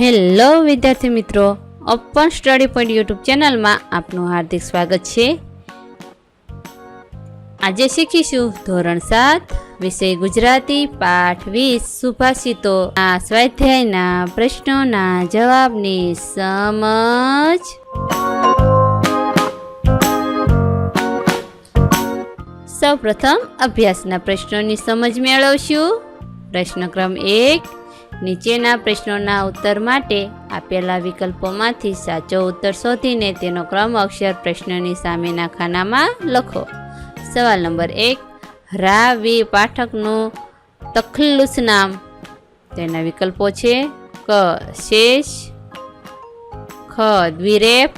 Hello વિદ્યાર્થી મિત્રો open study point YouTube ચેનલમાં આપનું હાર્દિક સ્વાગત છે. આજે શીખીશું ધોરણ સાત, વિષય ગુજરાતી, પાઠ વીસ, સુભાષિતો. આ સ્વાધ્યાયના પ્રશ્નોના જવાબની સમજ. સૌપ્રથમ અભ્યાસના પ્રશ્નોની સમજ મેળવશું. પ્રશ્ન ક્રમ એક નીચેના પ્રશ્નોના ઉત્તર માટે આપેલા વિકલ્પોમાંથી સાચો ઉત્તર શોધીને તેનો ક્રમ અક્ષર પ્રશ્નની સામેના ખાનામાં લખો. સવાલ નંબર એક, રા વી પાઠકનું તખલ્લુસ નામ? તેના વિકલ્પો છે, ક, શેષ, ખ, દ્વિરેફ,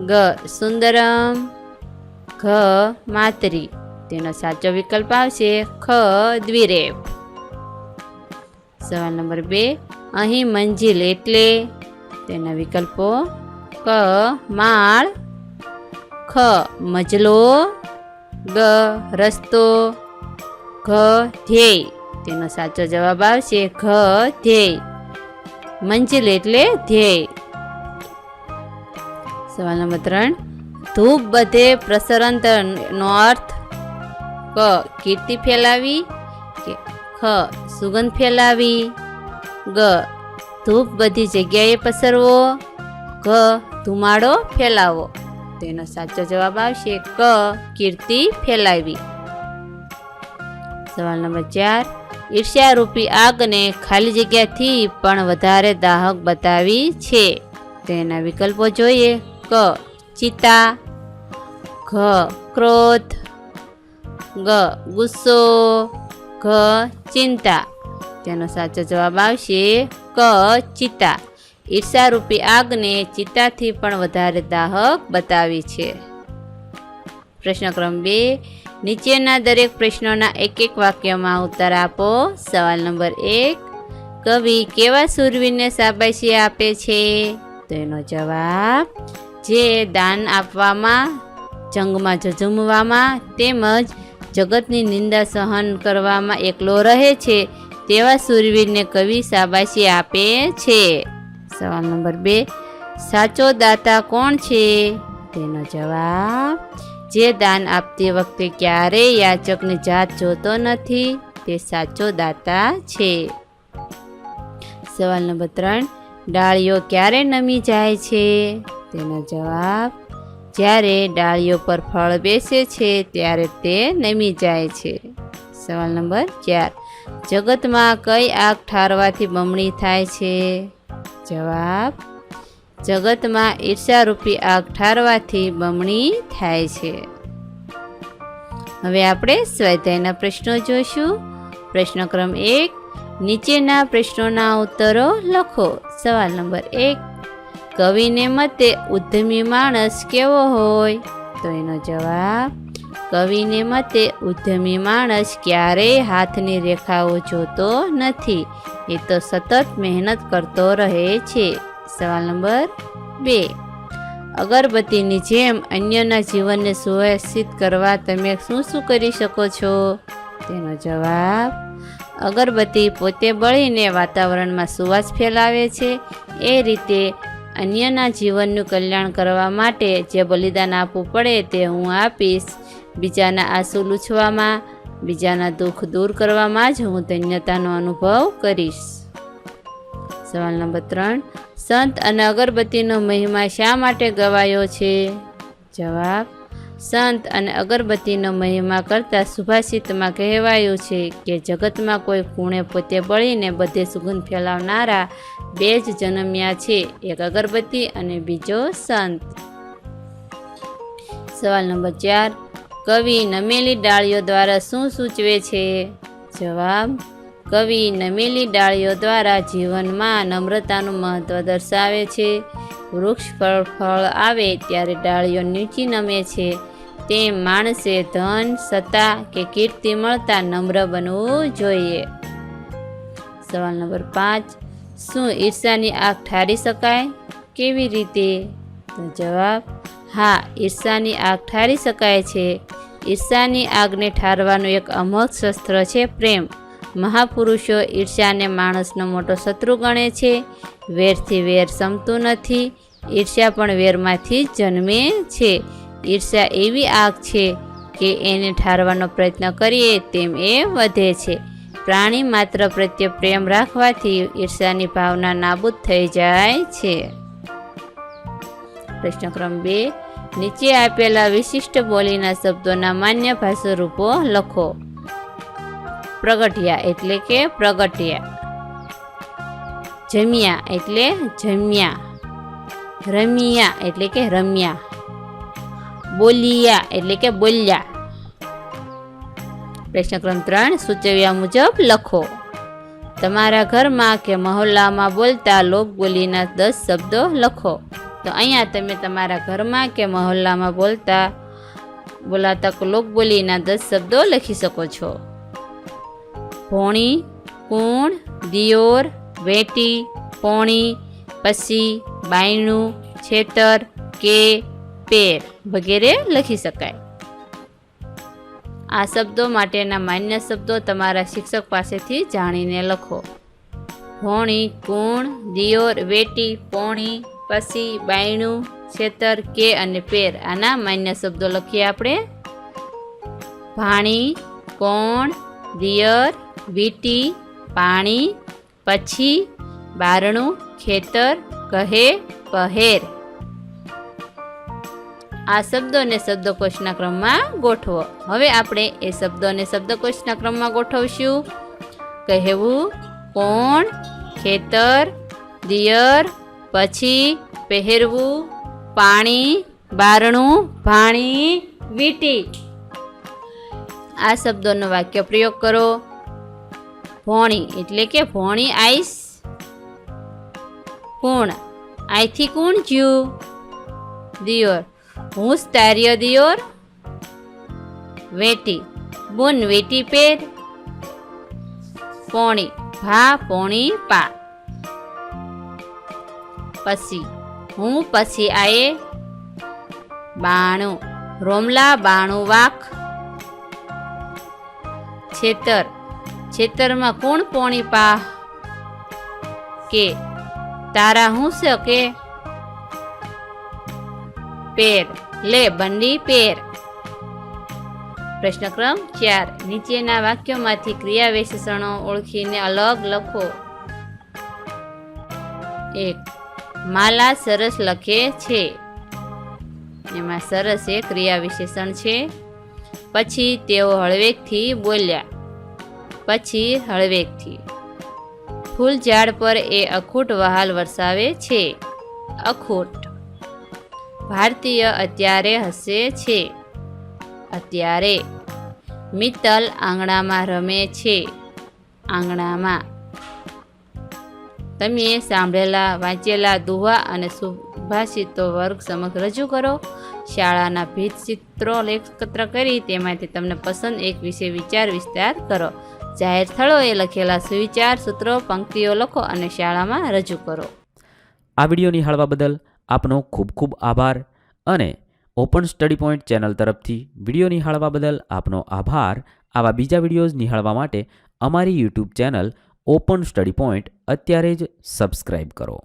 ગ, સુંદરમ, ઘ, માતરી. તેનો સાચો વિકલ્પ આવશે, ખ, દ્વિરેફ. સવાલ નંબર બે, અહીં મંજિલ એટલે? તેના વિકલ્પો, ક, માળ, ખ, મજલો, ગ, રસ્તો, ઘ, ધ્યેય. તેનો સાચો જવાબ આવશે, ઘ, ધ્યેય. મંજિલ એટલે ધ્યેય. સવાલ નંબર ત્રણ, ધૂપ બધે પ્રસરણ નો અર્થ ક, કીર્તિ ફેલાવી કે ખ, સુગંધ ફેલાવી. ગ, ધૂપ બધી જગ્યાએ પસરવો. ઘ, ધુમાડો ફેલાવો. તેનો સાચો જવાબ આવશે ક, કીર્તિ ફેલાવી. સવાલ નંબર ચાર. ઈર્ષ્યારૂપી આગને ખાલી જગ્યાથી પણ વધારે દાહક બતાવી છે. તેના વિકલ્પો જોઈએ. ક, ચિતા. ઘ, ક્રોધ. ગ, ગુસ્સો. ઘ ચિંતા તેનો સાચો જવાબ આવશે ક ચિતા ઈર્ષારૂપી આગને ચિતાથી પણ વધારે દાહક બતાવી છે પ્રશ્ન ક્રમ બે નીચેના દરેક પ્રશ્નોના એક એક વાક્યમાં ઉત્તર આપો સવાલ નંબર એક કવિ કેવા સુરવીરને શાબાશી આપે છે તો એનો જવાબ જે દાન આપવામાં જંગમાં ઝઝુમવામાં તેમજ જગતની નિંદા સહન કરવામાં એકલો રહે છે, તેવા સુરવીરને કવિ શાબાશી આપે છે. સવાલ નંબર બે, સાચો દાતા કોણ છે? તેનો જવાબ, જે દાન આપતી વખતે ક્યારેય યાચકની જાત જોતો નથી, તે સાચો દાતા છે. સવાલ નંબર ત્રણ, ડાળીઓ ક્યારે નમી જાય છે? તેનો જવાબ જ્યારે ડાળીઓ પર ફળ બેસે છે ત્યારે તે નમી જાય છે. સવાલ નંબર ચાર. જગતમાં કઈ આગ ઠારવાથી બમણી થાય છે? જવાબ, જગતમાં ઈર્ષારૂપી આગ ઠારવાથી બમણી થાય છે. હવે આપણે સ્વાધ્યાયના પ્રશ્નો જોઈશું. પ્રશ્ન ક્રમ એક, નીચેના પ્રશ્નોના ઉત્તરો લખો. સવાલ નંબર એક કવિને મતે ઉદ્યમી માણસ કેવો હોય? તો એનો જવાબ, કવિને મતે ઉદ્યમી માણસ ક્યારેય હાથની રેખાઓ જોતો નથી. એ તો સતત મહેનત કરતો રહે છે. સવાલ નંબર બે. અગરબત્તીની જેમ અન્યના જીવનને સુવ્યવસ્થિત કરવા તમે શું શું કરી શકો છો? તેનો જવાબ, અગરબત્તી પોતે બળીને વાતાવરણમાં સુવાસ ફેલાવે છે. એ રીતે અન્યના જીવનનું કલ્યાણ કરવા માટે જે બલિદાન આપવું પડે તે હું આપીશ. બીજાના આંસુ લૂછવામાં, બીજાના દુઃખ દૂર કરવામાં જ હું ધન્યતાનો અનુભવ કરીશ. સવાલ નંબર ત્રણ. સંત અને અગરબત્તીનો મહિમા શા માટે ગવાયો છે? જવાબ સંત અને અગરબત્તીનો મહિમા કરતાં સુભાષિતમાં કહેવાયું છે કે જગતમાં કોઈ ખૂણે પોતે બળીને બધે સુગંધ ફેલાવનારા બે જ જન્મ્યા છે, એક અગરબત્તી અને બીજો સંત. સવાલ નંબર ચાર, કવિ નમેલી ડાળીઓ દ્વારા શું સૂચવે છે? જવાબ, કવિ નમેલી ડાળીઓ દ્વારા જીવનમાં નમ્રતાનું મહત્વ દર્શાવે છે. વૃક્ષ પર ફળ આવે ત્યારે ડાળીઓ નીચી નમે છે. તેમ માણસે ધન, સત્તા કે કીર્તિ મળતા નમ્ર બનવું જોઈએ. સવાલ નંબર પાંચ, શું ઈર્ષાની આગ ઠારી શકાય? કેવી રીતે? તો જવાબ, હા, ઈર્ષાની આગ ઠારી શકાય છે. ઈર્ષાની આગને ઠારવાનું એક અમોઘ શસ્ત્ર છે પ્રેમ. મહાપુરુષો ઈર્ષ્યાને માણસનો મોટો શત્રુ ગણે છે. વેરથી વેર સમતું નથી. ઈર્ષ્યા પણ વેરમાંથી જન્મે છે. ઈર્ષ્યા એવી આગ છે કે એને ઠારવાનો પ્રયત્ન કરીએ તેમ એ વધે છે. પ્રાણી માત્ર પ્રત્યે પ્રેમ રાખવાથી ઈર્ષાની ભાવના નાબૂદ થઈ જાય છે. પ્રશ્નક્રમ બે. નીચે આપેલા વિશિષ્ટ બોલીના શબ્દોના માન્ય ભાષા રૂપો લખો. પ્રગટ્યા એટલે કે પ્રગટ્યા. જમ્યા એટલે જમ્યા. રમ્યા એટલે કે રમ્યા. બોલિયા એટલે કે બોલ્યા. પ્રશ્ન ક્રમ ત્રણ સૂચવ્યા મુજબ લખો. તમારા ઘરમાં કે મહોલ્લામાં બોલતા લોકબોલીના દસ શબ્દો લખો. તો અહીંયા તમે તમારા ઘરમાં કે મહોલ્લામાં બોલતા, બોલાતા લોકબોલીના દસ શબ્દો લખી શકો છો. ભોણી કુણ, દિયોર, વેટી, પોણી, પસી, બાયણું, છેતર, કે પેર વગેરે લખી શકાય. આ શબ્દો માટેના માન્ય શબ્દો તમારા શિક્ષક પાસેથી જાણીને લખો. ભોણી કુણ, દિયોર, વેટી, પોણી, પસી, બાયણું, છેતર, કે અને પેર આના માન્ય શબ્દો લખીએ આપણે. ભાણી, કોણ, દિયર વીટી, પાણી, પછી બારણું, ખેતર કહે પહેર આ શબ્દોને શબ્દકોશના ક્રમમાં ગોઠવો. હવે આપણે એ શબ્દોને શબ્દકોશના ક્રમમાં ગોઠવશું. કહેવું, કોણ, ખેતર, દિયર, પછી પહેરવું, પાણી, બારણું, ભાણી, વીટી. આ શબ્દોનો વાક્ય પ્રયોગ કરો. ભોણી, એટલે કે ભોણી આઈસ કુણ? આઈથી કુણ જ્યું? દિયોર. હું સ્તાર્ય દિયોર. વેટી. બુન વેટી પેર. પોણી. ભા, પોણી, પા. પછી હું પછી આયે બાણું. રોમલા બાણું વાખ. છેતર. છેતરમાં કોણ પોણી પા કે તારા હું છે કે પેર. લે, બંડી પેર. પ્રશ્ન ક્રમ ચાર. નીચેના વાક્યોમાંથી ક્રિયા વિશેષણો ઓળખીને અલગ લખો. એક. માલા સરસ લખે છે. એમાં સરસ એ ક્રિયા વિશેષણ છે. પછી તેઓ હળવેકથી બોલ્યા. પછી હળવેકથી. ફૂલ ઝાડ પર એ અખૂટ વહાલ વરસાવે છે. અખૂટ. ભારતીય અત્યારે હસે છે. અત્યારે. મિત્તલ આંગણામાં રમે છે. આંગણામાં. તમે સાંભળેલા, વાંચેલા દુહા અને સુભાષિતો વર્ગ સમક્ષ રજૂ કરો. શાળાના ભીત ચિત્રો એકત્ર કરી, તેમાંથી તમને પસંદ એક વિશે વિચાર વિસ્તાર કરો. જાહેર સ્થળોએ લખેલા સુવિચાર, સૂત્રો, પંક્તિઓ લખો અને શાળામાં રજૂ કરો. આ વીડિયો નિહાળવા બદલ આપનો ખૂબ ખૂબ આભાર અને ઓપન સ્ટડી પોઈન્ટ ચેનલ તરફથી વીડિયો નિહાળવા બદલ આપનો આભાર. આવા બીજા વિડીયોઝ નિહાળવા માટે અમારી YouTube channel open study point અત્યારે જ સબસ્ક્રાઈબ કરો.